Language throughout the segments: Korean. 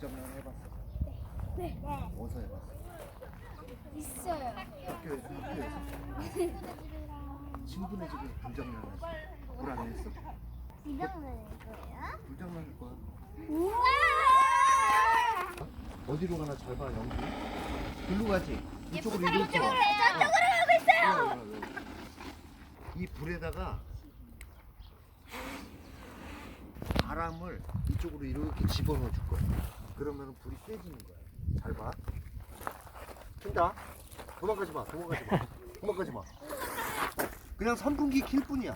불장난 해봤어? 네. 어디서 해봤어? 있어요. 학교에서 학교에서 친구네 집에 불장난 했어? 불안 했어? 이병헌 거예요? 불장난 할 거야 우와! 어디로 가나 잘 봐 영주 글로 가지 이쪽으로 이쪽으로 이렇게 저쪽으로 가고 있어요. 이 불에다가 바람을 이쪽으로 이렇게 집어넣어 줄 거야. 그러면 불이 세지는 거야. 잘 봐. 킨다. 도망가지 마. 도망가지 마. 도망가지 마. 그냥 선풍기 킬 뿐이야.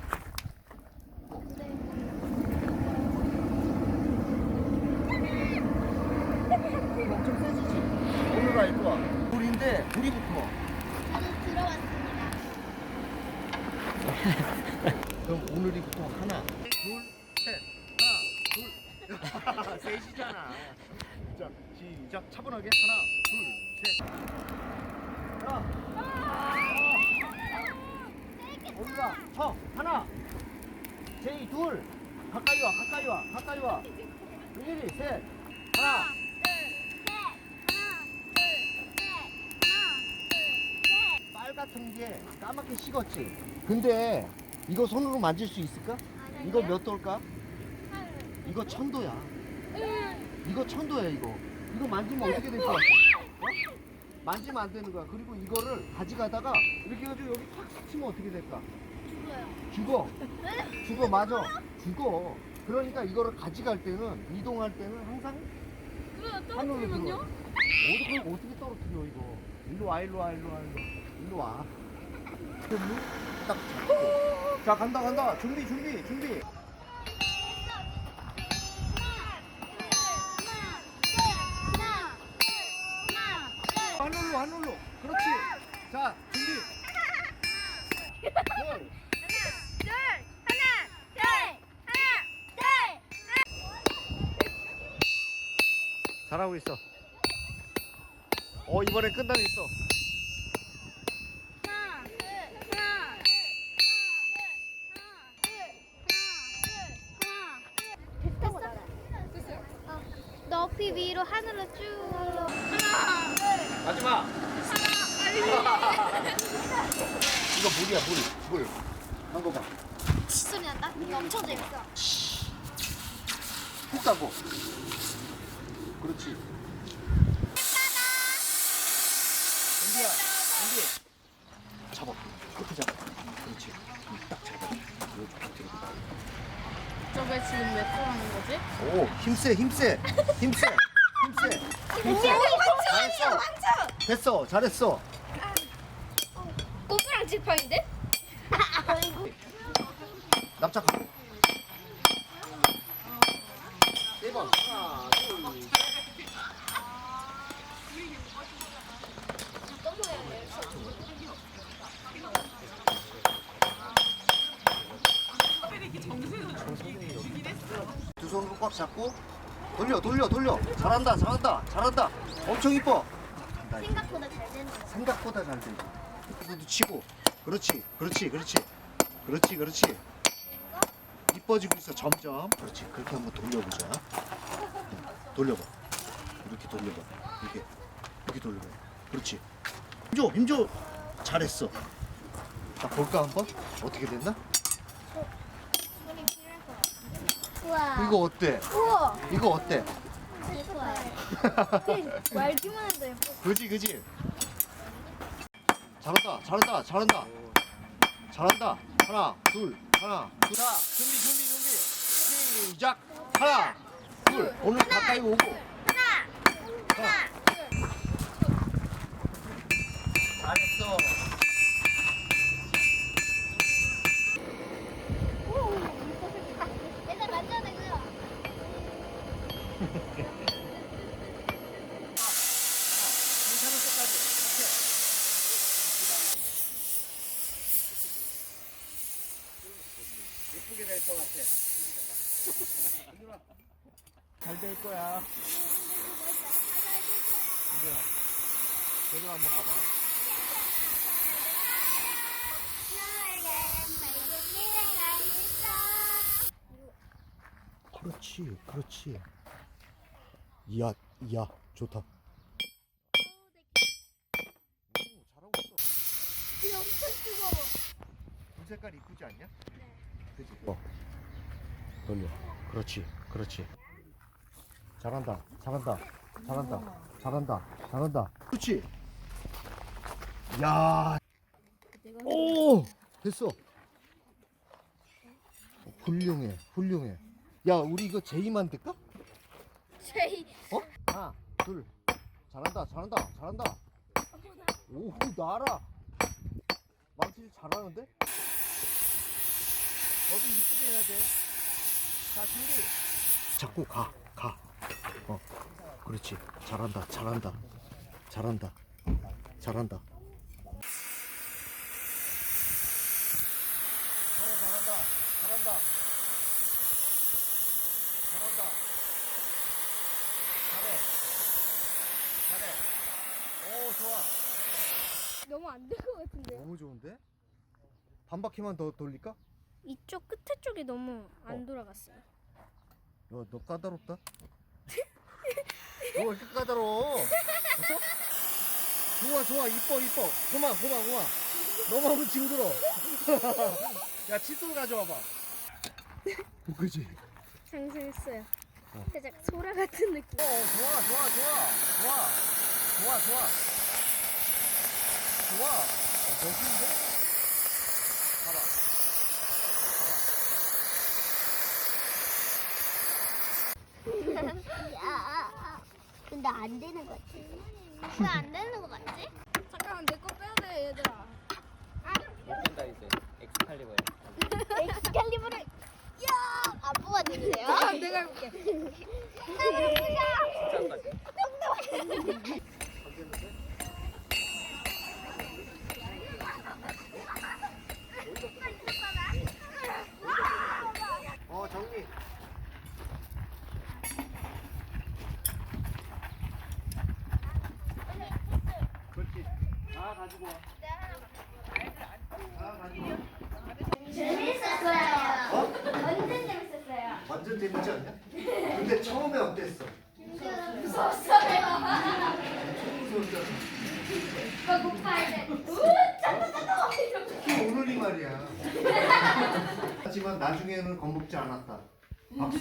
엄청 세지지. 오늘 알 거야. 불인데 불이 붙어. 저도 들어왔습니다. 그럼 오늘이 보통 하나, 둘, 셋, 하나, 둘. 셋이잖아. 자, 시작. 차분하게 하나, 둘, 셋. 하나. 올라. 쳐. 하나. 제이 둘. 가까이 와. 가까이 와. 가까이 와. 일일이 셋. 하나. 빨 같은 게 까맣게 식었지. 근데 이거 손으로 만질 수 있을까? 이거 몇 도일까? 이거 천도야. 이거 천도야 이거. 이거 만지면 어떻게 될 거야? 어? 만지면 안 되는 거야. 그리고 이거를 가져가다가 이렇게 해가지고 여기 탁 치면 어떻게 될까? 죽어. 죽어 맞아. 죽어. 그러니까 이거를 가져갈 때는 이동할 때는 항상 하늘로 들어. 어떻게 어떻게 떨어뜨려 이거? 일로 와 일로 와 일로 와 일로 와 일로 와. 그럼 딱 잡고. 자 간다 간다 준비 준비 준비. 잘하고 있어. 어 이번에 끝나겠어. 어, 높이 위로 하늘로 쭉. 마지막. 이거 물이야 물 물. 한거 봐. 치 소리 난다. 이거 엄청 재밌어. 푹 따고. 그렇지. 은비야, 은비. 잡아. 끝에 잡아. 그렇지. 딱 잡아. 이거 좀 뒤로. 저게 지금 왜 떠라는 거지? 오, 힘세, 힘세, 힘세, 힘세. 힘세. 잘했어. 됐어, 잘했어. 꼬부랑 지팡인데? 납작. 네 번. 하나, 둘, 셋. 두 손으로 꽉 잡고 돌려 돌려 돌려. 잘한다 잘한다 잘한다. 엄청 이뻐. 생각보다 잘 되는 거. 생각보다 잘 돼. 이것도 치고. 그렇지 그렇지 그렇지. 그렇지 그렇지. 이뻐지고 있어 점점. 그렇지 그렇게 한번 돌려보자. 돌려봐. 이렇게 돌려봐. 이렇게. 이렇게 돌려봐. 그렇지. 힘줘 힘줘. 잘했어. 자 볼까 한번? 어떻게 됐나 우와. 이거 어때? 우와. 이거 어때. 말기만 해도 예뻐. 그지 그지? 잘한다 잘한다 잘한다. 잘한다. 하나 둘 하나 둘자 준비 준비 준비. 시작. 하나 둘. 오늘 가까이 오고. 하나. 하나 잘했어 오. 일단 만져야 되고요. 괜찮을 때까지 오케이 예쁘게 될 것 같아 잘될 거야 이리야 제대로 한번 가봐 그렇지 그렇지 이야, 이야, 좋다. 오, 잘하고 있어. 엄청 뜨거워. 불 색깔 이쁘지 않냐? 그지? 어. 돌려. 그렇지, 그렇지. 잘한다, 잘한다, 잘한다, 잘한다, 잘한다. 그렇지. 야, 오, 됐어. 훌륭해, 훌륭해. 야, 우리 이거 제이만 될까? 제이. 어? 하나, 둘. 잘한다, 잘한다, 잘한다. 오, 나라. 망치 잘하는데? 너도 이쁘게 해야 돼. 자, 준비. 잡고 가, 가. 어, 그렇지. 잘한다, 잘한다, 잘한다, 잘한다. 잘한다, 잘한다, 잘한다, 잘한다. 잘해, 잘해. 오, 좋아. 너무 안 될 것 같은데요? 너무 좋은데? 반 바퀴만 더 돌릴까? 이쪽 끝에 쪽이 너무 안 어. 돌아갔어요. 너, 너 까다롭다? 너왜 이렇게 까다로워? 어? 좋아 좋아 이뻐 이뻐 그만 그만 그만 너무 하면 징그러 야 칫솔 가져와봐 그지? 상승했어요. 어. 살짝 소라 같은 느낌. 어 좋아 좋아 좋아 좋아 좋아 좋아 좋아 어, 멋있는데? 봐봐 야, 근데 안 되는 것 같아. 왜 안 되는 것 같지? 잠깐만 내 거 빼야 돼 얘들아. 된다 이제 엑스칼리버야. 엑스칼리버를 야, 안 뽑아주세요. 아, 내가 해볼게. 진짜까지. 어 정리 그렇지 다 가지고 와. 다 가지고 와. 재밌었어요. 완전 재밌었어요. 완전 재밌지 않냐? 근데 처음에 어땠어? 무서웠어요. 무서웠잖아. 오빠 고파할 때. 특히 오늘 이 말이야. 하지만 나중에는 겁먹지 않았다. 박수.